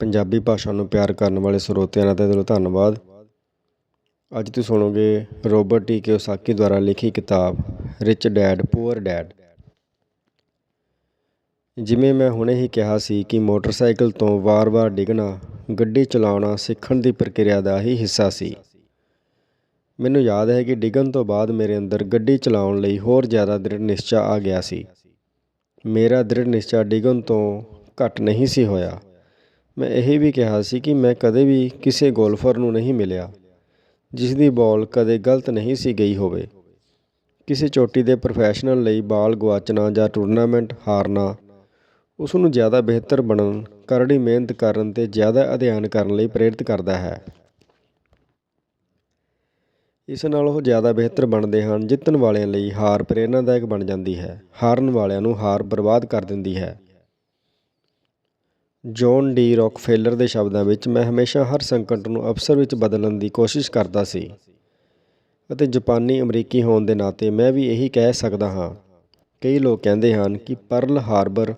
ਪੰਜਾਬੀ ਭਾਸ਼ਾ ਨੂੰ ਪਿਆਰ ਕਰਨ ਵਾਲੇ ਸਰੋਤਿਆਂ ਦਾ ਦਿਲੋਂ ਧੰਨਵਾਦ। ਅੱਜ ਤੁਸੀਂ ਸੁਣੋਗੇ ਰੋਬਰਟ ਟੀ ਕਿਓਸਾਕੀ ਦੁਆਰਾ ਲਿਖੀ ਕਿਤਾਬ ਰਿਚ ਡੈਡ ਪੂਅਰ ਡੈਡ ਜਿਵੇਂ ਮੈਂ ਹੁਣੇ ਹੀ ਕਿਹਾ ਸੀ ਕਿ ਮੋਟਰਸਾਈਕਲ ਤੋਂ ਵਾਰ-ਵਾਰ ਡਿੱਗਣਾ, ਗੱਡੀ ਚਲਾਉਣਾ ਸਿੱਖਣ ਦੀ ਪ੍ਰਕਿਰਿਆ ਦਾ ਹੀ ਹਿੱਸਾ ਸੀ। ਮੈਨੂੰ ਯਾਦ ਹੈ ਕਿ ਡਿੱਗਣ ਤੋਂ ਬਾਅਦ ਮੇਰੇ ਅੰਦਰ ਗੱਡੀ ਚਲਾਉਣ ਲਈ ਹੋਰ ਜ਼ਿਆਦਾ ਦ੍ਰਿੜ ਨਿਸ਼ਚਾ ਆ ਗਿਆ ਸੀ। ਮੇਰਾ ਦ੍ਰਿੜ ਨਿਸ਼ਚਾ ਡਿੱਗਣ ਤੋਂ ਘੱਟ ਨਹੀਂ ਸੀ ਹੋਇਆ। ਮੈਂ ਇਹ ਵੀ ਕਿਹਾ ਸੀ ਕਿ ਮੈਂ ਕਦੇ ਵੀ ਕਿਸੇ ਗੋਲਫਰ ਨੂੰ ਨਹੀਂ ਮਿਲਿਆ, ਜਿਸ ਦੀ ਬਾਲ ਕਦੇ ਗਲਤ ਨਹੀਂ ਸੀ ਗਈ ਹੋਵੇ। ਕਿਸੇ ਚੋਟੀ ਦੇ ਪ੍ਰੋਫੈਸ਼ਨਲ ਲਈ ਬਾਲ ਗਵਾਚਣਾ ਜਾਂ ਟੂਰਨਾਮੈਂਟ ਹਾਰਨਾ, ਉਸ ਨੂੰ ਜ਼ਿਆਦਾ ਬਿਹਤਰ ਬਣਨ, ਕਰੜੀ ਮਿਹਨਤ ਕਰਨ ਤੇ ਜ਼ਿਆਦਾ ਅਧਿਐਨ ਕਰਨ ਲਈ ਪ੍ਰੇਰਿਤ ਕਰਦਾ ਹੈ। ਇਸ ਨਾਲ ਉਹ ਜ਼ਿਆਦਾ ਬਿਹਤਰ ਬਣਦੇ ਹਨ, ਜਿੱਤਣ ਵਾਲਿਆਂ ਲਈ ਹਾਰ ਪ੍ਰੇਰਨਾਦਾਇਕ ਬਣ ਜਾਂਦੀ ਹੈ, ਹਾਰਨ ਵਾਲਿਆਂ ਨੂੰ ਹਾਰ ਬਰਬਾਦ ਕਰ ਦਿੰਦੀ ਹੈ। ਜੌਨ ਡੀ ਰੌਕਫੈਲਰ ਦੇ ਸ਼ਬਦਾਂ ਵਿੱਚ ਮੈਂ ਹਮੇਸ਼ਾ ਹਰ ਸੰਕਟ ਨੂੰ ਅਵਸਰ ਵਿੱਚ ਬਦਲਣ ਦੀ ਕੋਸ਼ਿਸ਼ ਕਰਦਾ ਸੀ ਅਤੇ ਜਾਪਾਨੀ ਅਮਰੀਕੀ ਹੋਣ ਦੇ ਨਾਤੇ ਮੈਂ ਵੀ ਇਹੀ ਕਹਿ ਸਕਦਾ ਹਾਂ। ਕਈ ਲੋਕ ਕਹਿੰਦੇ ਹਨ ਕਿ ਪਰਲ ਹਾਰਬਰ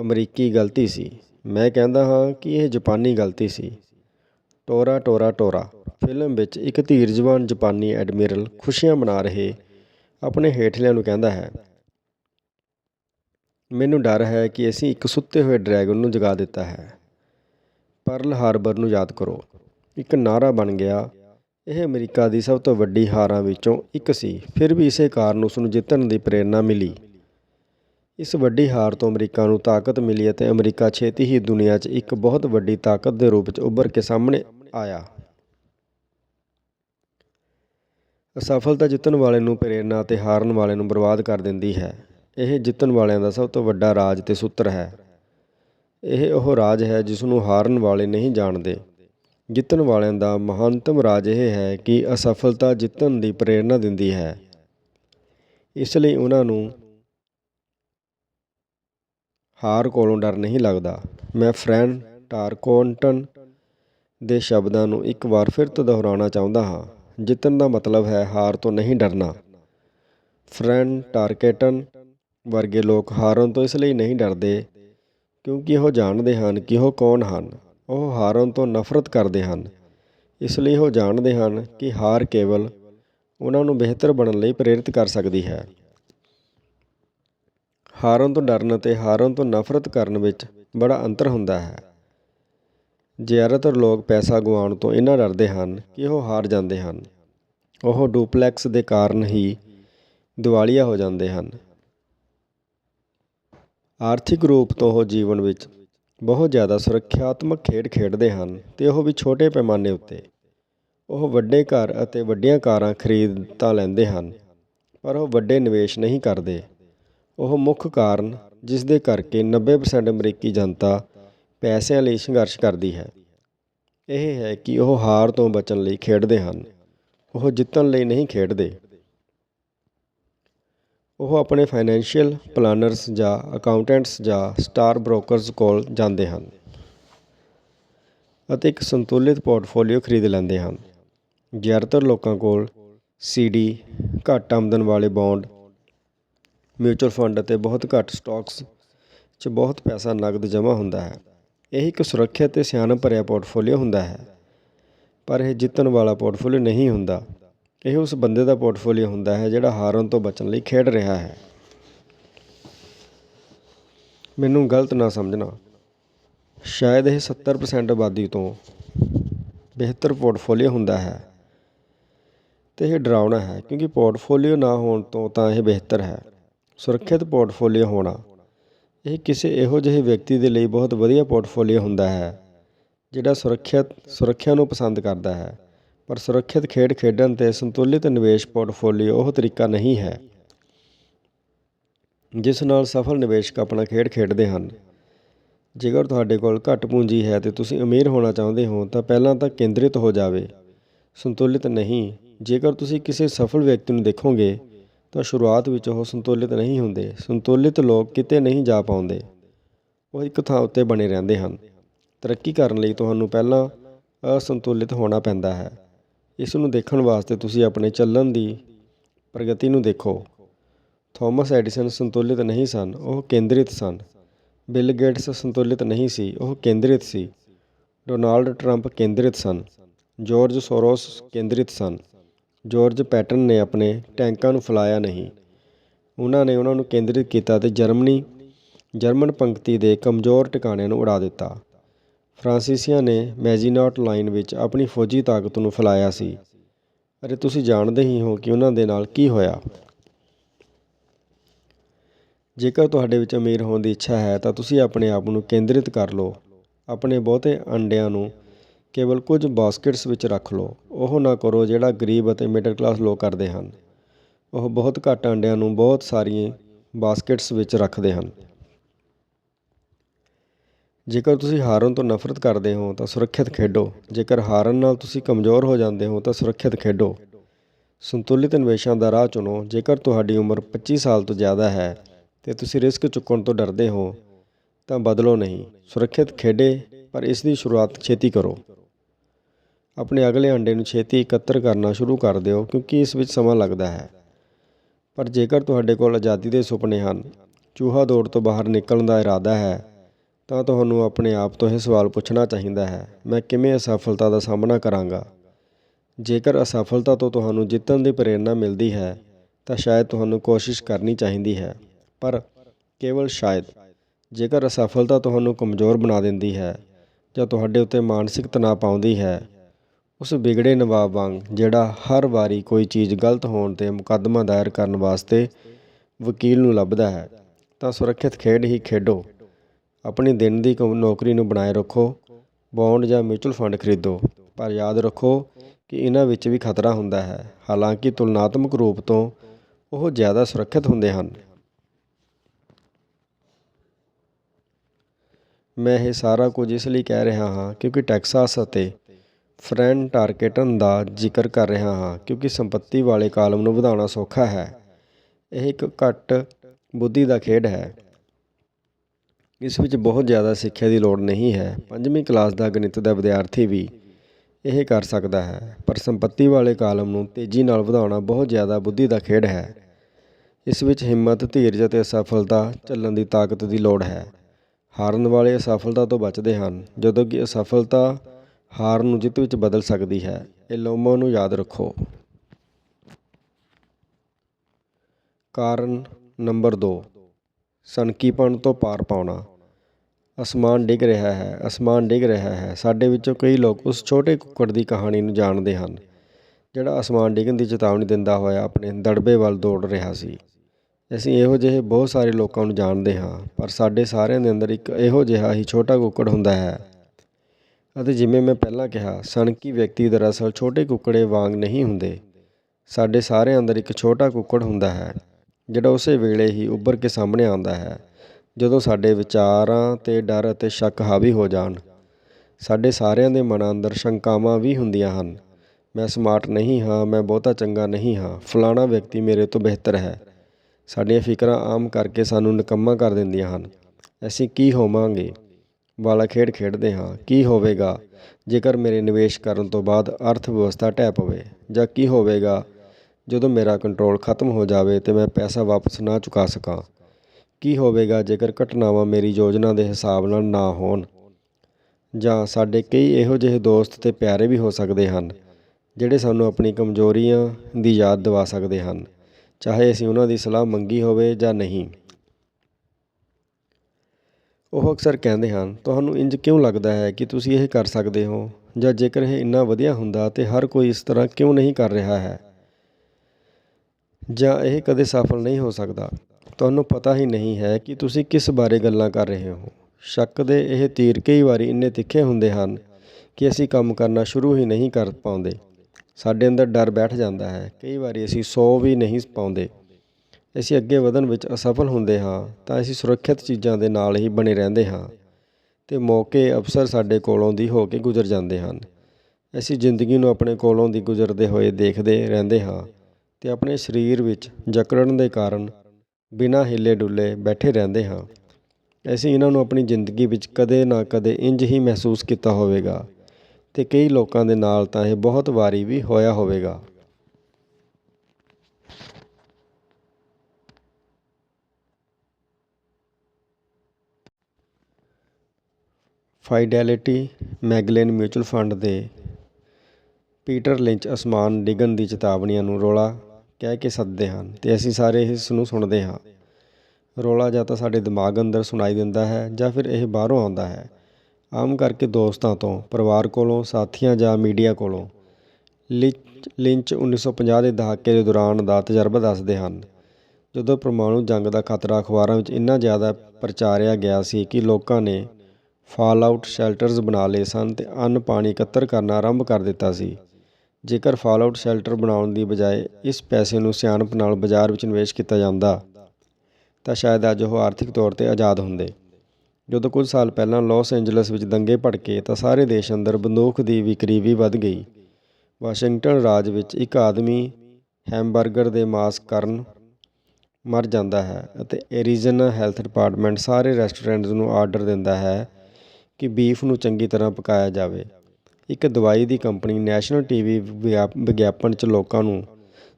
ਅਮਰੀਕੀ ਗਲਤੀ ਸੀ। ਮੈਂ ਕਹਿੰਦਾ ਹਾਂ ਕਿ ਇਹ ਜਾਪਾਨੀ ਗਲਤੀ ਸੀ। ਟੋਰਾ ਟੋਰਾ ਟੋਰਾ। ਫਿਲਮ ਵਿੱਚ ਇੱਕ ਧੀਰਜਵਾਨ ਜਾਪਾਨੀ ਐਡਮਿਰਲ ਖੁਸ਼ੀਆਂ ਮਨਾ ਰਹੇ ਆਪਣੇ ਹੇਠਲਿਆਂ ਨੂੰ ਕਹਿੰਦਾ ਹੈ ਮੈਨੂੰ ਡਰ ਹੈ ਕਿ ਅਸੀਂ ਇੱਕ ਸੁੱਤੇ ਹੋਏ ਡਰੈਗਨ ਨੂੰ ਜਗਾ ਦਿੱਤਾ ਹੈ। ਪਰਲ ਹਾਰਬਰ ਨੂੰ ਯਾਦ ਕਰੋ, ਇੱਕ ਨਾਰਾ ਬਣ ਗਿਆ। ਇਹ ਅਮਰੀਕਾ ਦੀ ਸਭ ਤੋਂ ਵੱਡੀ ਹਾਰਾਂ ਵਿੱਚੋਂ ਇੱਕ ਸੀ। ਫਿਰ ਵੀ ਇਸੇ ਕਾਰਨ ਉਸ ਨੂੰ ਜਿੱਤਣ ਦੀ ਪ੍ਰੇਰਣਾ ਮਿਲੀ। ਇਸ ਵੱਡੀ ਹਾਰ ਤੋਂ ਅਮਰੀਕਾ ਨੂੰ ਤਾਕਤ ਮਿਲੀ ਅਤੇ ਅਮਰੀਕਾ ਛੇਤੀ ਹੀ ਦੁਨੀਆ 'ਚ ਇੱਕ ਬਹੁਤ ਵੱਡੀ ਤਾਕਤ ਦੇ ਰੂਪ 'ਚ ਉੱਭਰ ਕੇ ਸਾਹਮਣੇ ਆਇਆ। ਅਸਫਲਤਾ ਜਿੱਤਣ ਵਾਲੇ ਨੂੰ ਪ੍ਰੇਰਣਾ ਅਤੇ ਹਾਰਨ ਵਾਲੇ ਨੂੰ ਬਰਬਾਦ ਕਰ ਦਿੰਦੀ ਹੈ। ਇਹ ਜਿੱਤਣ ਵਾਲਿਆਂ ਦਾ ਸਭ ਤੋਂ ਵੱਡਾ ਰਾਜ ਤੇ ਸੂਤਰ ਹੈ। ਇਹ ਉਹ ਰਾਜ ਹੈ ਜਿਸ ਨੂੰ ਹਾਰਨ ਵਾਲੇ ਨਹੀਂ ਜਾਣਦੇ। ਜਿੱਤਣ ਵਾਲਿਆਂ ਦਾ ਮਹਾਨਤਮ ਰਾਜ ਇਹ ਹੈ ਕਿ ਅਸਫਲਤਾ ਜਿੱਤਣ ਦੀ ਪ੍ਰੇਰਣਾ ਦਿੰਦੀ ਹੈ। ਇਸ ਲਈ ਉਹਨਾਂ ਨੂੰ ਹਾਰ ਕੋਲੋਂ ਡਰ ਨਹੀਂ ਲੱਗਦਾ। ਮੈਂ ਫਰੈਨ ਟਾਰਕੋਨਟਨ ਦੇ ਸ਼ਬਦਾਂ ਨੂੰ ਇੱਕ ਵਾਰ ਫਿਰ ਤੋਂ ਦੁਹਰਾਉਣਾ ਚਾਹੁੰਦਾ ਹਾਂ। ਜਿੱਤਣ ਦਾ ਮਤਲਬ ਹੈ ਹਾਰ ਤੋਂ ਨਹੀਂ ਡਰਨਾ। ਫਰੈਨ ਟਾਰਕੇਟਨ ਵਰਗੇ ਲੋਕ ਹਾਰਨ ਤੋਂ ਇਸ ਲਈ ਨਹੀਂ ਡਰਦੇ, ਕਿਉਂਕਿ ਉਹ ਜਾਣਦੇ ਹਨ ਕਿ ਉਹ ਕੌਣ ਹਨ। ਉਹ ਹਾਰਨ ਤੋਂ ਨਫ਼ਰਤ ਕਰਦੇ ਹਨ। ਇਸ ਲਈ ਉਹ ਜਾਣਦੇ ਹਨ ਕਿ ਹਾਰ ਕੇਵਲ ਉਹਨਾਂ ਨੂੰ ਬਿਹਤਰ ਬਣਨ ਲਈ ਪ੍ਰੇਰਿਤ ਕਰ ਸਕਦੀ ਹੈ। ਹਾਰਨ ਤੋਂ ਡਰਨ ਅਤੇ ਹਾਰਨ ਤੋਂ ਨਫ਼ਰਤ ਕਰਨ ਵਿੱਚ ਬੜਾ ਅੰਤਰ ਹੁੰਦਾ ਹੈ। ਜ਼ਿਆਦਾਤਰ ਲੋਕ ਪੈਸਾ ਗਵਾਉਣ ਤੋਂ ਇੰਨਾ ਡਰਦੇ ਹਨ ਕਿ ਉਹ ਹਾਰ ਜਾਂਦੇ ਹਨ। ਉਹ ਡੁਪਲੈਕਸ ਦੇ ਕਾਰਨ ਹੀ ਦਿਵਾਲੀਆ ਹੋ ਜਾਂਦੇ ਹਨ। ਆਰਥਿਕ ਰੂਪ ਤੋਂ ਉਹ ਜੀਵਨ ਵਿੱਚ ਬਹੁਤ ਜ਼ਿਆਦਾ ਸੁਰੱਖਿਆਤਮਕ ਖੇਡ ਖੇਡਦੇ ਹਨ ਅਤੇ ਉਹ ਵੀ ਛੋਟੇ ਪੈਮਾਨੇ ਉੱਤੇ। ਉਹ ਵੱਡੇ ਘਰ ਅਤੇ ਵੱਡੀਆਂ ਕਾਰਾਂ ਖਰੀਦ ਤਾਂ ਲੈਂਦੇ ਹਨ, ਪਰ ਉਹ ਵੱਡੇ ਨਿਵੇਸ਼ ਨਹੀਂ ਕਰਦੇ। ਉਹ ਮੁੱਖ ਕਾਰਨ ਜਿਸ ਦੇ ਕਰਕੇ 90% ਅਮਰੀਕੀ ਜਨਤਾ ਪੈਸਿਆਂ ਲਈ ਸੰਘਰਸ਼ ਕਰਦੀ ਹੈ। ਇਹ ਹੈ ਕਿ ਉਹ ਹਾਰ ਤੋਂ ਬਚਣ ਲਈ ਖੇਡਦੇ ਹਨ। ਉਹ ਜਿੱਤਣ ਲਈ ਨਹੀਂ ਖੇਡਦੇ। ਉਹ ਆਪਣੇ ਫਾਈਨੈਂਸ਼ੀਅਲ ਪਲਾਨਰਸ ਜਾਂ ਅਕਾਊਂਟੈਂਟਸ ਜਾਂ ਸਟਾਰ ਬ੍ਰੋਕਰਸ ਕੋਲ ਜਾਂਦੇ ਹਨ ਅਤੇ ਇੱਕ ਸੰਤੁਲਿਤ ਪੋਰਟਫੋਲੀਓ ਖਰੀਦ ਲੈਂਦੇ ਹਨ। ਜ਼ਿਆਦਾਤਰ ਲੋਕਾਂ ਕੋਲ ਸੀਡੀ, ਘੱਟ ਆਮਦਨ ਵਾਲੇ ਬੌਂਡ ਮਿਊਚੁਅਲ ਫੰਡ ਅਤੇ ਬਹੁਤ ਘੱਟ ਸਟਾਕਸ 'ਚ ਬਹੁਤ ਪੈਸਾ ਨਗਦ ਜਮ੍ਹਾਂ ਹੁੰਦਾ ਹੈ। ਇਹ ਇੱਕ ਸੁਰੱਖਿਅਤ ਤੇ ਸਿਆਣਪ ਭਰਿਆ ਪੋਰਟਫੋਲੀਓ ਹੁੰਦਾ ਹੈ, ਪਰ ਇਹ ਜਿੱਤਣ ਵਾਲਾ ਪੋਰਟਫੋਲੀਓ ਨਹੀਂ ਹੁੰਦਾ। ਇਹ ਉਸ ਬੰਦੇ ਦਾ ਪੋਰਟਫੋਲੀਓ ਹੁੰਦਾ ਹੈ ਜਿਹੜਾ ਹਾਰਨ ਤੋਂ ਬਚਣ ਲਈ ਖੇਡ ਰਿਹਾ ਹੈ। ਮੈਨੂੰ ਗਲਤ ਨਾ ਸਮਝਣਾ। ਸ਼ਾਇਦ ਇਹ 70% ਆਬਾਦੀ ਤੋਂ ਬਿਹਤਰ ਪੋਰਟਫੋਲੀਓ ਹੁੰਦਾ ਹੈ ਤੇ ਇਹ ਡਰਾਉਣਾ ਹੈ ਕਿਉਂਕਿ ਪੋਰਟਫੋਲੀਓ ਨਾ ਹੋਣ ਤੋਂ ਤਾਂ ਇਹ ਬਿਹਤਰ ਹੈ। ਸੁਰੱਖਿਅਤ ਪੋਰਟਫੋਲੀਓ ਹੋਣਾ। ਇਹ ਕਿਸੇ ਇਹੋ ਜਿਹੇ ਵਿਅਕਤੀ ਦੇ ਲਈ ਬਹੁਤ ਵਧੀਆ ਪੋਰਟਫੋਲੀਓ ਹੁੰਦਾ ਹੈ ਜਿਹੜਾ ਸੁਰੱਖਿਅਤ ਸੁਰੱਖਿਆ ਨੂੰ ਪਸੰਦ ਕਰਦਾ ਹੈ। ਪਰ ਸੁਰੱਖਿਅਤ ਖੇਡ ਖੇਡਣ ਤੇ ਸੰਤੁਲਿਤ ਨਿਵੇਸ਼ ਪੋਰਟਫੋਲੀਓ ਉਹ ਤਰੀਕਾ ਨਹੀਂ ਹੈ, ਜਿਸ ਨਾਲ ਸਫਲ ਨਿਵੇਸ਼ਕ ਆਪਣਾ ਖੇਡ ਖੇਡਦੇ ਹਨ। ਜੇਕਰ ਤੁਹਾਡੇ ਕੋਲ ਘੱਟ ਪੂੰਜੀ ਹੈ ਤੇ ਤੁਸੀਂ ਅਮੀਰ ਹੋਣਾ ਚਾਹੁੰਦੇ ਹੋ ਤਾਂ ਪਹਿਲਾਂ ਤਾਂ ਕੇਂਦਰਿਤ ਹੋ ਜਾਵੇ। ਸੰਤੁਲਿਤ ਨਹੀਂ, ਜੇਕਰ ਤੁਸੀਂ ਕਿਸੇ ਸਫਲ ਵਿਅਕਤੀ ਨੂੰ ਦੇਖੋਗੇ, ਤਾਂ ਸ਼ੁਰੂਆਤ ਵਿੱਚ ਉਹ ਸੰਤੁਲਿਤ ਨਹੀਂ ਹੁੰਦੇ। ਸੰਤੁਲਿਤ ਲੋਕ ਕਿਤੇ ਨਹੀਂ ਜਾ ਪਾਉਂਦੇ। ਉਹ ਇੱਕ ਥਾਂ ਉੱਤੇ ਬਣੇ ਰਹਿੰਦੇ ਹਨ। ਤਰੱਕੀ ਕਰਨ ਲਈ ਤੁਹਾਨੂੰ ਪਹਿਲਾਂ ਅਸੰਤੁਲਿਤ ਹੋਣਾ ਪੈਂਦਾ ਹੈ। ਇਸ ਨੂੰ ਦੇਖਣ ਵਾਸਤੇ ਤੁਸੀਂ ਆਪਣੇ ਚੱਲਣ ਦੀ ਪ੍ਰਗਤੀ ਨੂੰ ਦੇਖੋ। ਥਾਮਸ ਐਡੀਸਨ ਸੰਤੁਲਿਤ ਨਹੀਂ ਸਨ, ਉਹ ਕੇਂਦਰਿਤ ਸਨ। ਬਿਲ ਗੇਟਸ ਸੰਤੁਲਿਤ ਨਹੀਂ ਸੀ, ਉਹ ਕੇਂਦਰਿਤ ਸੀ। ਡੋਨਾਲਡ ਟਰੰਪ ਕੇਂਦਰਿਤ ਸਨ। ਜਾਰਜ ਸੋਰੋਸ ਕੇਂਦਰਿਤ ਸਨ। ਜਾਰਜ ਪੈਟਨ ਨੇ ਆਪਣੇ ਟੈਂਕਾਂ ਨੂੰ ਫੈਲਾਇਆ ਨਹੀਂ। ਉਹਨਾਂ ਨੇ ਉਹਨਾਂ ਨੂੰ ਕੇਂਦਰਿਤ ਕੀਤਾ ਤੇ ਜਰਮਨੀ, ਜਰਮਨ ਪੰਕਤੀ ਦੇ ਕਮਜ਼ੋਰ ਟਿਕਾਣਿਆਂ ਨੂੰ ਉਡਾ ਦਿੱਤਾ। ਫਰਾਂਸੀਸੀਆਂ ਨੇ ਮੈਜੀਨਾਟ ਲਾਈਨ ਵਿੱਚ ਆਪਣੀ ਫੌਜੀ ਤਾਕਤ ਨੂੰ ਫੈਲਾਇਆ ਸੀ। ਅਤੇ ਤੁਸੀਂ ਜਾਣਦੇ ਹੀ ਹੋ ਕਿ ਉਹਨਾਂ ਦੇ ਨਾਲ ਕੀ ਹੋਇਆ। ਜੇਕਰ ਤੁਹਾਡੇ ਵਿੱਚ ਅਮੀਰ ਹੋਣ ਦੀ ਇੱਛਾ ਹੈ, ਤਾਂ ਤੁਸੀਂ ਆਪਣੇ ਆਪ ਨੂੰ ਕੇਂਦਰਿਤ ਕਰ ਲਓ। ਆਪਣੇ ਬਹੁਤੇ ਅੰਡਿਆਂ ਨੂੰ ਕੇਵਲ ਕੁਝ ਬਾਸਕਟਸ ਵਿੱਚ ਰੱਖ ਲਓ। ਉਹ ਨਾ ਕਰੋ ਜਿਹੜਾ ਗਰੀਬ ਅਤੇ ਮਿਡਲ ਕਲਾਸ ਲੋਕ ਕਰਦੇ ਹਨ। ਉਹ ਬਹੁਤ ਘੱਟ ਅੰਡਿਆਂ ਨੂੰ ਬਹੁਤ ਸਾਰੀਆਂ ਬਾਸਕਟਸ ਵਿੱਚ ਰੱਖਦੇ ਹਨ। ਜੇਕਰ ਤੁਸੀਂ ਹਾਰਨ ਤੋਂ ਨਫ਼ਰਤ ਕਰਦੇ ਹੋ ਤਾਂ ਸੁਰੱਖਿਅਤ ਖੇਡੋ। ਜੇਕਰ ਹਾਰਨ ਨਾਲ ਤੁਸੀਂ ਕਮਜ਼ੋਰ ਹੋ ਜਾਂਦੇ ਹੋ ਤਾਂ ਸੁਰੱਖਿਅਤ ਖੇਡੋ। ਸੰਤੁਲਿਤ ਨਿਵੇਸ਼ਾਂ ਦਾ ਰਾਹ ਚੁਣੋ। ਜੇਕਰ ਤੁਹਾਡੀ ਉਮਰ 25 ਸਾਲ ਤੋਂ ਜ਼ਿਆਦਾ ਹੈ ਤੇ ਤੁਸੀਂ ਰਿਸਕ ਚੁੱਕਣ ਤੋਂ ਡਰਦੇ ਹੋ ਤਾਂ ਬਦਲੋ ਨਹੀਂ। ਸੁਰੱਖਿਅਤ ਖੇਡੇ, ਪਰ ਇਸ ਦੀ ਸ਼ੁਰੂਆਤ ਛੇਤੀ ਕਰੋ। ਆਪਣੇ ਅਗਲੇ ਅੰਡੇ ਨੂੰ ਛੇਤੀ ਇਕੱਤਰ ਕਰਨਾ ਸ਼ੁਰੂ ਕਰ ਦਿਓ, ਕਿਉਂਕਿ ਇਸ ਵਿੱਚ ਸਮਾਂ ਲੱਗਦਾ ਹੈ। ਪਰ ਜੇਕਰ ਤੁਹਾਡੇ ਕੋਲ ਆਜ਼ਾਦੀ ਦੇ ਸੁਪਨੇ ਹਨ, ਚੂਹਾ ਦੌੜ ਤੋਂ ਬਾਹਰ ਨਿਕਲਣ ਦਾ ਇਰਾਦਾ ਹੈ ਤਾਂ ਤੁਹਾਨੂੰ ਆਪਣੇ ਆਪ ਤੋਂ ਇਹ ਸਵਾਲ ਪੁੱਛਣਾ ਚਾਹੀਦਾ ਹੈ, ਮੈਂ ਕਿਵੇਂ ਅਸਫਲਤਾ ਦਾ ਸਾਹਮਣਾ ਕਰਾਂਗਾ? ਜੇਕਰ ਅਸਫਲਤਾ ਤੋਂ ਤੁਹਾਨੂੰ ਜਿੱਤਣ ਦੀ ਪ੍ਰੇਰਣਾ ਮਿਲਦੀ ਹੈ, ਤਾਂ ਸ਼ਾਇਦ ਤੁਹਾਨੂੰ ਕੋਸ਼ਿਸ਼ ਕਰਨੀ ਚਾਹੀਦੀ ਹੈ, ਪਰ ਕੇਵਲ ਸ਼ਾਇਦ। ਜੇਕਰ ਅਸਫਲਤਾ ਤੁਹਾਨੂੰ ਕਮਜ਼ੋਰ ਬਣਾ ਦਿੰਦੀ ਹੈ, ਜਾਂ ਤੁਹਾਡੇ ਉੱਤੇ ਮਾਨਸਿਕ ਤਣਾਅ ਪਾਉਂਦੀ ਹੈ, ਉਸ ਵਿਗੜੇ ਨਵਾਬ ਵਾਂਗ, ਜਿਹੜਾ ਹਰ ਵਾਰੀ ਕੋਈ ਚੀਜ਼ ਗਲਤ ਹੋਣ 'ਤੇ ਮੁਕੱਦਮਾ ਦਾਇਰ ਕਰਨ ਵਾਸਤੇ ਵਕੀਲ ਨੂੰ ਲੱਭਦਾ ਹੈ, ਤਾਂ ਸੁਰੱਖਿਅਤ ਖੇਡ ਹੀ ਖੇਡੋ। ਆਪਣੀ ਦਿਨ ਦੀ ਕਮ- ਨੌਕਰੀ ਨੂੰ ਬਣਾਏ ਰੱਖੋ, ਬੌਂਡ ਜਾਂ ਮਿਊਚੁਅਲ ਫੰਡ ਖਰੀਦੋ। ਪਰ ਯਾਦ ਰੱਖੋ ਕਿ ਇਹਨਾਂ ਵਿੱਚ ਵੀ ਖਤਰਾ ਹੁੰਦਾ ਹੈ। ਹਾਲਾਂਕਿ ਤੁਲਨਾਤਮਕ ਰੂਪ ਤੋਂ ਉਹ ਜ਼ਿਆਦਾ ਸੁਰੱਖਿਅਤ ਹੁੰਦੇ ਹਨ। ਮੈਂ ਇਹ ਸਾਰਾ ਕੁਝ ਇਸ ਲਈ ਕਹਿ ਰਿਹਾ ਹਾਂ ਕਿਉਂਕਿ ਟੈਕਸਾਸ ਅਤੇ ਫਰੈਂਡ ਟਾਰਕੇਟਨ ਦਾ ਜ਼ਿਕਰ ਕਰ ਰਿਹਾ ਹਾਂ ਕਿਉਂਕਿ ਸੰਪਤੀ ਵਾਲੇ ਕਾਲਮ ਨੂੰ ਵਧਾਉਣਾ ਸੌਖਾ ਹੈ। ਇਹ ਇੱਕ ਘੱਟ ਬੁੱਧੀ ਦਾ ਖੇਡ ਹੈ। ਇਸ ਵਿੱਚ ਬਹੁਤ ਜ਼ਿਆਦਾ ਸਿੱਖਿਆ ਦੀ ਲੋੜ ਨਹੀਂ ਹੈ। ਪੰਜਵੀਂ ਕਲਾਸ ਦਾ ਗਣਿਤ ਦਾ ਵਿਦਿਆਰਥੀ ਵੀ ਇਹ ਕਰ ਸਕਦਾ ਹੈ, ਪਰ ਸੰਪਤੀ ਵਾਲੇ ਕਾਲਮ ਨੂੰ ਤੇਜ਼ੀ ਨਾਲ ਵਧਾਉਣਾ ਬਹੁਤ ਜ਼ਿਆਦਾ ਬੁੱਧੀ ਦਾ ਖੇਡ ਹੈ। ਇਸ ਵਿੱਚ ਹਿੰਮਤ, ਧੀਰਜ ਅਤੇ ਅਸਫਲਤਾ ਝੱਲਣ ਦੀ ਤਾਕਤ ਦੀ ਲੋੜ ਹੈ। ਹਾਰਨ ਵਾਲੇ ਅਸਫਲਤਾ ਤੋਂ ਬਚਦੇ ਹਨ, ਜਦੋਂ ਕਿ ਅਸਫਲਤਾ ਹਾਰ ਨੂੰ ਜਿੱਤ ਵਿੱਚ ਬਦਲ ਸਕਦੀ ਹੈ। ਇਹ ਲੋਮੋ ਨੂੰ ਯਾਦ ਰੱਖੋ। ਕਾਰਨ ਨੰਬਰ 2 ਸਨਕੀਪਣ ਤੋਂ ਪਾਰ ਪਾਉਣਾ। ਅਸਮਾਨ ਡਿੱਗ ਰਿਹਾ ਹੈ, ਅਸਮਾਨ ਡਿੱਗ ਰਿਹਾ ਹੈ। ਸਾਡੇ ਵਿੱਚੋਂ ਕਈ ਲੋਕ ਉਸ ਛੋਟੇ ਕੁੱਕੜ ਦੀ ਕਹਾਣੀ ਨੂੰ ਜਾਣਦੇ ਹਨ, ਜਿਹੜਾ ਅਸਮਾਨ ਡਿੱਗਣ ਦੀ ਚੇਤਾਵਨੀ ਦਿੰਦਾ ਹੋਇਆ ਆਪਣੇ ਦੜਬੇ ਵੱਲ ਦੌੜ ਰਿਹਾ ਸੀ। ਅਸੀਂ ਇਹੋ ਜਿਹੇ ਬਹੁਤ ਸਾਰੇ ਲੋਕਾਂ ਨੂੰ ਜਾਣਦੇ ਹਾਂ, ਪਰ ਸਾਡੇ ਸਾਰਿਆਂ ਦੇ ਅੰਦਰ ਇੱਕ ਇਹੋ ਜਿਹਾ ਹੀ ਛੋਟਾ ਕੁੱਕੜ ਹੁੰਦਾ ਹੈ। ਅਤੇ ਜਿਵੇਂ ਮੈਂ ਪਹਿਲਾਂ ਕਿਹਾ, ਸਨਕੀ ਵਿਅਕਤੀ ਦਰਅਸਲ ਛੋਟੇ ਕੁੱਕੜੇ ਵਾਂਗ ਨਹੀਂ ਹੁੰਦੇ। ਸਾਡੇ ਸਾਰਿਆਂ ਅੰਦਰ ਇੱਕ ਛੋਟਾ ਕੁੱਕੜ ਹੁੰਦਾ ਹੈ। ਜਿਹੜਾ ਉਸੇ ਵੇਲੇ ਹੀ ਉੱਭਰ ਕੇ ਸਾਹਮਣੇ ਆਉਂਦਾ ਹੈ, ਜਦੋਂ ਸਾਡੇ ਵਿਚਾਰਾਂ ਤੇ ਡਰ ਅਤੇ ਸ਼ੱਕ ਹਾਵੀ ਹੋ ਜਾਣ, ਸਾਡੇ ਸਾਰਿਆਂ ਦੇ ਮਨਾਂ ਅੰਦਰ ਸ਼ੰਕਾਵਾਂ ਵੀ ਹੁੰਦੀਆਂ ਹਨ। ਮੈਂ ਸਮਾਰਟ ਨਹੀਂ ਹਾਂ, ਮੈਂ ਬਹੁਤਾ ਚੰਗਾ ਨਹੀਂ ਹਾਂ, ਫਲਾਣਾ ਵਿਅਕਤੀ ਮੇਰੇ ਤੋਂ ਬਿਹਤਰ ਹੈ। ਸਾਡੀਆਂ ਫਿਕਰਾਂ ਆਮ ਕਰਕੇ ਸਾਨੂੰ ਨਿਕੰਮਾ ਕਰ ਦਿੰਦੀਆਂ ਹਨ। ਅਸੀਂ ਕੀ ਹੋਵਾਂਗੇ? ਵਾਲਾ ਖੇਡ ਖੇਡਦੇ ਹਾਂ, ਕੀ ਹੋਵੇਗਾ? ਜੇਕਰ ਮੇਰੇ ਨਿਵੇਸ਼ ਕਰਨ ਤੋਂ ਬਾਅਦ ਅਰਥ ਵਿਵਸਥਾ ਢਹਿ ਪਵੇ, ਜਾਂ ਕੀ ਹੋਵੇਗਾ? ਜਦੋਂ ਮੇਰਾ ਕੰਟਰੋਲ ਖਤਮ ਹੋ ਜਾਵੇ ਤੇ ਮੈਂ ਪੈਸਾ ਵਾਪਸ ਨਾ ਚੁਕਾ ਸਕਾਂ। ਕੀ ਹੋਵੇਗਾ ਜੇਕਰ ਘਟਨਾਵਾਂ ਮੇਰੀ ਯੋਜਨਾ ਦੇ ਹਿਸਾਬ ਨਾਲ ਨਾ ਹੋਣ? ਜਾਂ ਸਾਡੇ ਕਈ ਇਹੋ ਜਿਹੇ ਦੋਸਤ ਅਤੇ ਪਿਆਰੇ ਵੀ ਹੋ ਸਕਦੇ ਹਨ, ਜਿਹੜੇ ਸਾਨੂੰ ਆਪਣੀ ਕਮਜ਼ੋਰੀਆਂ ਦੀ ਯਾਦ ਦਿਵਾ ਸਕਦੇ ਹਨ, ਚਾਹੇ ਅਸੀਂ ਉਹਨਾਂ ਦੀ ਸਲਾਹ ਮੰਗੀ ਹੋਵੇ ਜਾਂ ਨਹੀਂ। ਉਹ ਅਕਸਰ ਕਹਿੰਦੇ ਹਨ, ਤੁਹਾਨੂੰ ਇੰਜ ਕਿਉਂ ਲੱਗਦਾ ਹੈ ਕਿ ਤੁਸੀਂ ਇਹ ਕਰ ਸਕਦੇ ਹੋ? ਜਾਂ ਜੇਕਰ ਇਹ ਇੰਨਾ ਵਧੀਆ ਹੁੰਦਾ ਤੇ ਹਰ ਕੋਈ ਇਸ ਤਰ੍ਹਾਂ ਕਿਉਂ ਨਹੀਂ ਕਰ ਰਿਹਾ ਹੈ? ਜਾਂ ਇਹ ਕਦੇ ਸਫਲ ਨਹੀਂ ਹੋ ਸਕਦਾ, ਤੁਹਾਨੂੰ ਪਤਾ ਹੀ ਨਹੀਂ ਹੈ ਕਿ ਤੁਸੀਂ ਕਿਸ ਬਾਰੇ ਗੱਲਾਂ ਕਰ ਰਹੇ ਹੋ। ਸ਼ੱਕ ਦੇ ਇਹ ਤੀਰ ਕਈ ਵਾਰੀ ਇੰਨੇ ਤਿੱਖੇ ਹੁੰਦੇ ਹਨ ਕਿ ਅਸੀਂ ਕੰਮ ਕਰਨਾ ਸ਼ੁਰੂ ਹੀ ਨਹੀਂ ਕਰ ਪਾਉਂਦੇ। ਸਾਡੇ ਅੰਦਰ ਡਰ ਬੈਠ ਜਾਂਦਾ ਹੈ। ਕਈ ਵਾਰੀ ਅਸੀਂ ਸੌ ਵੀ ਨਹੀਂ ਪਾਉਂਦੇ। ਅਸੀਂ ਅੱਗੇ ਵਧਣ ਵਿੱਚ ਅਸਫਲ ਹੁੰਦੇ ਹਾਂ ਤਾਂ ਅਸੀਂ ਸੁਰੱਖਿਅਤ ਚੀਜ਼ਾਂ ਦੇ ਨਾਲ ਹੀ ਬਣੇ ਰਹਿੰਦੇ ਹਾਂ ਤੇ ਮੌਕੇ ਅਫਸਰ ਸਾਡੇ ਕੋਲੋਂ ਦੀ ਹੋ ਕੇ ਗੁਜ਼ਰ ਜਾਂਦੇ ਹਨ। ਅਸੀਂ ਜ਼ਿੰਦਗੀ ਨੂੰ ਆਪਣੇ ਕੋਲੋਂ ਦੀ ਗੁਜ਼ਰਦੇ ਹੋਏ ਦੇਖਦੇ ਰਹਿੰਦੇ ਹਾਂ। ਅਤੇ ਆਪਣੇ ਸਰੀਰ ਵਿੱਚ ਜਕੜਨ ਦੇ ਕਾਰਨ ਬਿਨਾਂ ਹਿੱਲੇ ਡੁੱਲੇ ਬੈਠੇ ਰਹਿੰਦੇ ਹਾਂ। ਅਸੀਂ ਇਹਨਾਂ ਨੂੰ ਆਪਣੀ ਜ਼ਿੰਦਗੀ ਵਿੱਚ ਕਦੇ ਨਾ ਕਦੇ ਇੰਝ ਹੀ ਮਹਿਸੂਸ ਕੀਤਾ ਹੋਵੇਗਾ ਅਤੇ ਕਈ ਲੋਕਾਂ ਦੇ ਨਾਲ ਤਾਂ ਇਹ ਬਹੁਤ ਵਾਰੀ ਵੀ ਹੋਇਆ ਹੋਵੇਗਾ। ਫਾਈਡੈਲਿਟੀ ਮੈਗਲੇਨ ਮਿਊਚੁਅਲ ਫੰਡ ਦੇ ਪੀਟਰ ਲਿੰਚ ਅਸਮਾਨ ਡਿੱਗਣ ਦੀ ਚੇਤਾਵਨੀਆਂ ਨੂੰ ਰੌਲਾ ਕਹਿ ਕੇ ਸੱਦਦੇ ਹਨ ਤੇ ਅਸੀਂ ਸਾਰੇ ਇਸ ਨੂੰ ਸੁਣਦੇ ਹਾਂ। ਰੌਲਾ ਜਾਂ ਤਾਂ ਸਾਡੇ ਦਿਮਾਗ ਅੰਦਰ ਸੁਣਾਈ ਦਿੰਦਾ ਹੈ ਜਾਂ ਫਿਰ ਇਹ ਬਾਹਰੋਂ ਆਉਂਦਾ ਹੈ। ਆਮ ਕਰਕੇ ਦੋਸਤਾਂ ਤੋਂ, ਪਰਿਵਾਰ ਕੋਲੋਂ, ਸਾਥੀਆਂ ਜਾਂ ਮੀਡੀਆ ਕੋਲੋਂ। ਲਿੰਚ ਲਿੰਚ 1950 ਦੇ ਦਹਾਕੇ ਦੇ ਦੌਰਾਨ ਦਾ ਤਜਰਬਾ ਦੱਸਦੇ ਹਨ। ਜਦੋਂ ਪਰਮਾਣੂ ਜੰਗ ਦਾ ਖਤਰਾ ਅਖਬਾਰਾਂ ਵਿੱਚ ਇੰਨਾ ਜ਼ਿਆਦਾ ਪ੍ਰਚਾਰਿਆ ਗਿਆ ਸੀ ਕਿ ਲੋਕਾਂ ਨੇ ਫਾਲ ਆਊਟ ਸ਼ੈਲਟਰਸ ਬਣਾ ਲਏ ਸਨ ਤੇ ਅੰਨ ਪਾਣੀ ਇਕੱਤਰ ਕਰਨਾ ਆਰੰਭ ਕਰ ਦਿੱਤਾ ਸੀ। ਜੇਕਰ ਫਾਲਆਊਟ ਸ਼ੈਲਟਰ ਬਣਾਉਣ ਦੀ ਬਜਾਏ ਇਸ ਪੈਸੇ ਨੂੰ ਸਿਆਣਪ ਨਾਲ ਬਾਜ਼ਾਰ ਵਿੱਚ ਨਿਵੇਸ਼ ਕੀਤਾ ਜਾਂਦਾ, ਤਾਂ ਸ਼ਾਇਦ ਅੱਜ ਉਹ ਆਰਥਿਕ ਤੌਰ ਤੇ ਆਜ਼ਾਦ ਹੁੰਦੇ। ਜਦੋਂ ਕੁਝ ਸਾਲ ਪਹਿਲਾਂ ਲਾਸ ਏਂਜਲਸ ਵਿੱਚ ਦੰਗੇ ਭੜਕੇ, ਤਾਂ ਸਾਰੇ ਦੇਸ਼ ਅੰਦਰ ਬੰਦੂਕ ਦੀ ਵਿਕਰੀ ਵੀ ਵੱਧ ਗਈ। ਵਾਸ਼ਿੰਗਟਨ ਰਾਜ ਵਿੱਚ ਇੱਕ ਆਦਮੀ ਹੈਮਬਰਗਰ ਦੇ ਮਾਸ ਕਾਰਨ ਮਰ ਜਾਂਦਾ ਹੈ ਅਤੇ ਐਰੀਜ਼ੋਨਾ ਹੈਲਥ ਡਿਪਾਰਟਮੈਂਟ ਸਾਰੇ ਰੈਸਟੋਰੈਂਟਸ ਨੂੰ ਆਰਡਰ ਦਿੰਦਾ ਹੈ ਕਿ ਬੀਫ ਨੂੰ ਚੰਗੀ ਤਰ੍ਹਾਂ ਪਕਾਇਆ ਜਾਵੇ। ਇੱਕ ਦਵਾਈ ਦੀ ਕੰਪਨੀ ਨੈਸ਼ਨਲ ਟੀਵੀ ਵਿਗਿਆਪਨ 'ਚ ਲੋਕਾਂ ਨੂੰ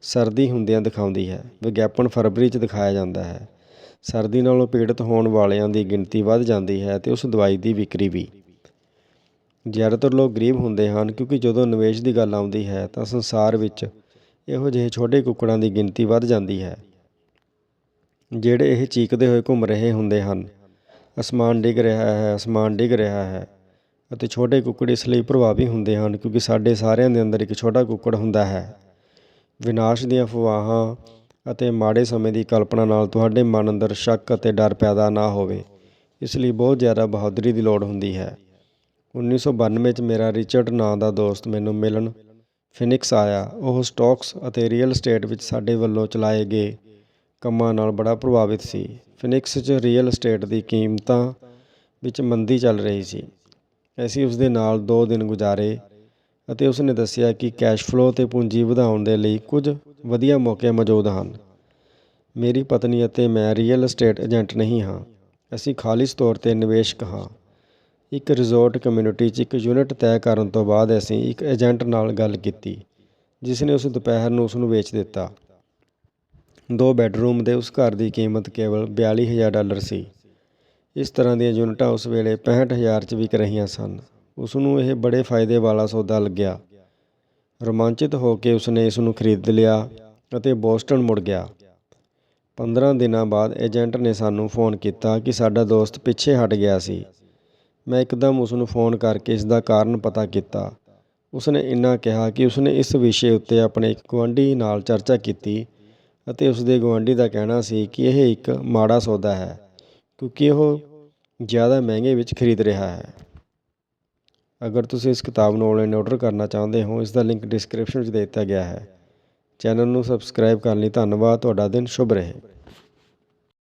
ਸਰਦੀ ਹੁੰਦਿਆਂ ਦਿਖਾਉਂਦੀ ਹੈ। ਵਿਗਿਆਪਨ ਫਰਵਰੀ 'ਚ ਦਿਖਾਇਆ ਜਾਂਦਾ ਹੈ। ਸਰਦੀ ਨਾਲੋਂ ਪੀੜਤ ਹੋਣ ਵਾਲਿਆਂ ਦੀ ਗਿਣਤੀ ਵੱਧ ਜਾਂਦੀ ਹੈ ਤੇ ਉਸ ਦਵਾਈ ਦੀ ਵਿਕਰੀ ਵੀ। ਜ਼ਿਆਦਾਤਰ ਲੋਕ ਗਰੀਬ ਹੁੰਦੇ ਹਨ ਕਿਉਂਕਿ ਜਦੋਂ ਨਿਵੇਸ਼ ਦੀ ਗੱਲ ਆਉਂਦੀ ਹੈ ਤਾਂ ਸੰਸਾਰ ਵਿੱਚ ਇਹੋ ਜਿਹੇ ਛੋਟੇ ਕੁੱਕੜਾਂ ਦੀ ਗਿਣਤੀ ਵੱਧ ਜਾਂਦੀ ਹੈ। ਜਿਹੜੇ ਇਹ ਚੀਕਦੇ ਹੋਏ ਘੁੰਮ ਰਹੇ ਹੁੰਦੇ ਹਨ। ਅਸਮਾਨ ਡਿੱਗ ਰਿਹਾ ਹੈ, ਅਸਮਾਨ ਡਿੱਗ ਰਿਹਾ ਹੈ। ਅਤੇ ਛੋਟੇ ਕੁੱਕੜ ਇਸ ਲਈ ਪ੍ਰਭਾਵੀ ਹੁੰਦੇ ਹਨ ਕਿਉਂਕਿ ਸਾਡੇ ਸਾਰਿਆਂ ਦੇ ਅੰਦਰ ਇੱਕ ਛੋਟਾ ਕੁੱਕੜ ਹੁੰਦਾ ਹੈ। ਵਿਨਾਸ਼ ਦੀਆਂ ਅਫਵਾਹਾਂ ਅਤੇ ਮਾੜੇ ਸਮੇਂ ਦੀ ਕਲਪਨਾ ਨਾਲ ਤੁਹਾਡੇ ਮਨ ਅੰਦਰ ਸ਼ੱਕ ਅਤੇ ਡਰ ਪੈਦਾ ਨਾ ਹੋਵੇ। ਇਸ ਲਈ ਬਹੁਤ ਜ਼ਿਆਦਾ ਬਹਾਦਰੀ ਦੀ ਲੋੜ ਹੁੰਦੀ ਹੈ। 1992 ਚ ਮੇਰਾ ਰਿਚਰਡ ਨਾਂ ਦਾ ਦੋਸਤ ਮੈਨੂੰ ਮਿਲਣ ਫਿਨਿਕਸ ਆਇਆ। ਉਹ ਸਟਾਕਸ ਅਤੇ ਰੀਅਲ ਏਸਟੇਟ ਵਿੱਚ ਸਾਡੇ ਵੱਲੋਂ ਚਲਾਏ ਗਏ ਕੰਮਾਂ ਨਾਲ ਬੜਾ ਪ੍ਰਭਾਵਿਤ ਸੀ। ਫਿਨਿਕਸ 'ਚ ਰੀਅਲ ਏਸਟੇਟ ਦੀ ਕੀਮਤਾਂ ਵਿੱਚ ਮੰਦੀ ਚੱਲ ਰਹੀ ਸੀ। ਅਸੀਂ ਉਸ ਦੇ ਨਾਲ ਦੋ ਦਿਨ ਗੁਜ਼ਾਰੇ ਅਤੇ ਉਸ ਨੇ ਦੱਸਿਆ ਕਿ ਕੈਸ਼ ਫਲੋ ਅਤੇ ਪੂੰਜੀ ਵਧਾਉਣ ਦੇ ਲਈ ਕੁਝ ਵਧੀਆ ਮੌਕੇ ਮੌਜੂਦ ਹਨ। ਮੇਰੀ ਪਤਨੀ ਅਤੇ ਮੈਂ ਰੀਅਲ ਅਸਟੇਟ ਏਜੰਟ ਨਹੀਂ ਹਾਂ। ਅਸੀਂ ਖਾਲਿਸ ਤੌਰ ਤੇ ਨਿਵੇਸ਼ਕ ਹਾਂ। ਇੱਕ ਰਿਜ਼ੋਰਟ ਕਮਿਊਨਿਟੀ 'ਚ ਇੱਕ ਯੂਨਿਟ ਤੈਅ ਕਰਨ ਤੋਂ ਬਾਅਦ ਅਸੀਂ ਇੱਕ ਏਜੰਟ ਨਾਲ ਗੱਲ ਕੀਤੀ ਜਿਸ ਨੇ ਉਸ ਦੁਪਹਿਰ ਨੂੰ ਉਸ ਨੂੰ ਵੇਚ ਦਿੱਤਾ। ਦੋ ਬੈੱਡਰੂਮ ਦੇ ਉਸ ਘਰ ਦੀ ਕੀਮਤ ਕੇਵਲ 42000 ਡਾਲਰ ਸੀ। ਇਸ ਤਰ੍ਹਾਂ ਦੀਆਂ ਯੂਨਿਟਾਂ ਉਸ ਵੇਲੇ 65000 'ਚ ਵਿਕ ਰਹੀਆਂ ਸਨ। ਉਸ ਨੂੰ ਇਹ ਬੜੇ ਫਾਇਦੇ ਵਾਲਾ ਸੌਦਾ ਲੱਗਿਆ। ਰੋਮਾਂਚਿਤ ਹੋ ਕੇ ਉਸਨੇ ਇਸ ਨੂੰ ਖਰੀਦ ਲਿਆ ਅਤੇ ਬੋਸਟਨ ਮੁੜ ਗਿਆ। 15 ਦਿਨਾਂ ਬਾਅਦ ਏਜੰਟ ਨੇ ਸਾਨੂੰ ਫੋਨ ਕੀਤਾ ਕਿ ਸਾਡਾ ਦੋਸਤ ਪਿੱਛੇ ਹਟ ਗਿਆ ਸੀ। ਮੈਂ ਇੱਕਦਮ ਉਸ ਨੂੰ ਫੋਨ ਕਰਕੇ ਇਸ ਦਾ ਕਾਰਨ ਪਤਾ ਕੀਤਾ। ਉਸਨੇ ਇੰਨਾ ਕਿਹਾ ਕਿ ਉਸਨੇ ਇਸ ਵਿਸ਼ੇ ਉੱਤੇ ਆਪਣੇ ਇੱਕ ਗੁਆਂਢੀ ਨਾਲ ਚਰਚਾ ਕੀਤੀ ਅਤੇ ਉਸ ਦੇ ਗੁਆਂਢੀ ਦਾ ਕਹਿਣਾ ਸੀ ਕਿ ਇਹ ਇੱਕ ਮਾੜਾ ਸੌਦਾ ਹੈ। ਕਿਉਂਕਿ ਉਹ ਜ਼ਿਆਦਾ ਮਹਿੰਗੇ ਵਿੱਚ ਖਰੀਦ ਰਿਹਾ ਹੈ। ਅਗਰ ਤੁਸੀਂ ਇਸ ਕਿਤਾਬ ਨੂੰ ਆਨਲਾਈਨ ਆਰਡਰ ਕਰਨਾ ਚਾਹੁੰਦੇ ਹੋ, ਇਸ ਦਾ ਲਿੰਕ ਡਿਸਕ੍ਰਿਪਸ਼ਨ ਵਿੱਚ ਦੇ ਦਿੱਤਾ ਗਿਆ ਹੈ। ਚੈਨਲ ਨੂੰ ਸਬਸਕ੍ਰਾਈਬ ਕਰਨ ਲਈ ਧੰਨਵਾਦ। ਤੁਹਾਡਾ ਦਿਨ ਸ਼ੁਭ ਰਹੇ।